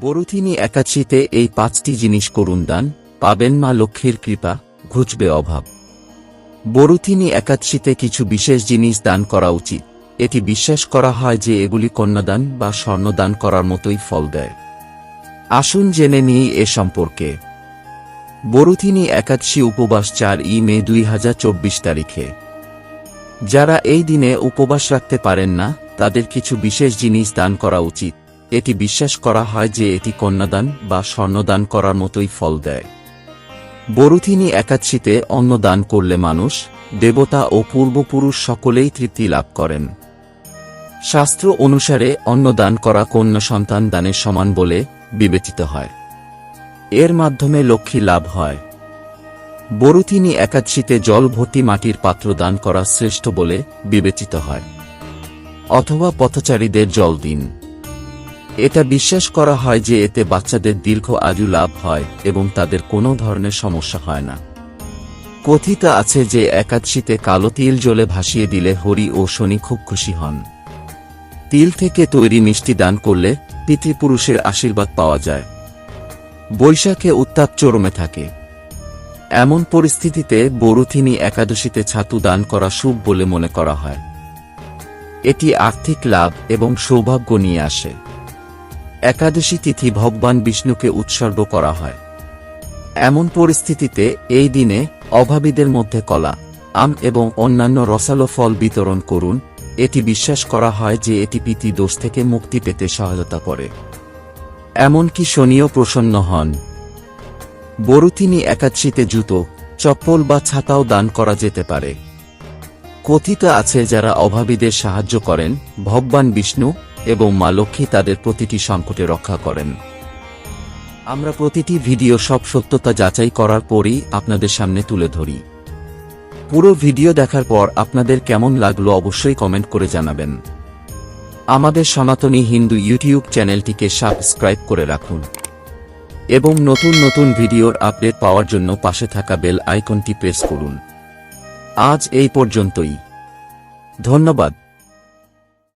বরুথিনী একাদশীতে এই পাঁচটি জিনিস করুন দান, পাবেন মা লক্ষ্মীর কৃপা, ঘুচবে অভাব। বরুথিনী একাদশীতে কিছু বিশেষ জিনিস দান করা উচিত। এটি বিশ্বাস করা হয় যে এগুলি কন্যাদান বা স্বর্ণদান করার মতোই ফল দেয়। আসুন জেনে নিই এ সম্পর্কে। বরুথিনী একাদশী উপবাস চার ই মে দুই হাজার চব্বিশ তারিখে। যারা এই দিনে উপবাস রাখতে পারেন না, তাদের কিছু বিশেষ জিনিস দান করা উচিত। এটি বিশ্বাস করা হয় যে এটি কন্যাদান বা স্বর্ণদান করার মতোই ফল দেয়। বরুথিনী একাচ্ছিতে অন্ন দান করলে মানুষ, দেবতা ও পূর্বপুরুষ সকলেই তৃপ্তি লাভ করেন। শাস্ত্র অনুসারে অন্ন দান করা কন্যা সন্তান দানের সমান বলে বিবেচিত হয়। এর মাধ্যমে লক্ষ্মী লাভ হয়। বরুথিনী একাচ্ছিতে জল ভর্তি মাটির পাত্র দান করা শ্রেষ্ঠ বলে বিবেচিত হয়। অথবা পথচারীদের জল দিন। এটা বিশ্বাস করা হয় যে এতে বাচ্চাদের দীর্ঘ আয়ু লাভ হয় এবং তাদের কোনো ধরনের সমস্যা হয় না। কথিত আছে যে একাদশীতে কালো তিল জলে ভাসিয়ে দিলে হরি ও শনি খুব খুশি হন। তিল থেকে তৈরি মিষ্টি দান করলে পিতৃপুরুষের আশীর্বাদ পাওয়া যায়। বৈশাখে উত্তাপ চরমে থাকে। এমন পরিস্থিতিতে বরুথিনী একাদশীতে ছাতু দান করা শুভ বলে মনে করা হয়। এটি আর্থিক লাভ এবং সৌভাগ্য নিয়ে আসে। একাদশী তিথি ভগবান বিষ্ণুকে উৎসর্গ করা হয়। এমন পরিস্থিতিতে এই দিনে অভাবীদের মধ্যে কলা, আম এবং অন্যান্য রসালো ফল বিতরণ করুন। এটি বিশ্বাস করা হয় যে এটি পিতি দোষ থেকে মুক্তি পেতে সহায়তা করে। এমনকি শনিও প্রসন্ন হন। বরুথিনী একাদশীতে জুতো, চপ্পল বা ছাতাও দান করা যেতে পারে। কথিত আছে যারা অভাবীদের সাহায্য করেন, ভগবান বিষ্ণু এবং মা লক্ষ্মী তাদের প্রতিটি সংকটে রক্ষা করেন। আমরা প্রতিটি ভিডিও সব সত্যতা যাচাই করার পরই আপনাদের সামনে তুলে ধরি। পুরো ভিডিও দেখার পর আপনাদের কেমন লাগল অবশ্যই কমেন্ট করে জানাবেন। আমাদের সনাতনী হিন্দু ইউটিউব চ্যানেলটিকে সাবস্ক্রাইব করে রাখুন। এবং নতুন নতুন ভিডিওর আপডেট পাওয়ার জন্য পাশে থাকা বেল আইকনটি প্রেস করুন। আজ এই পর্যন্তই। ধন্যবাদ।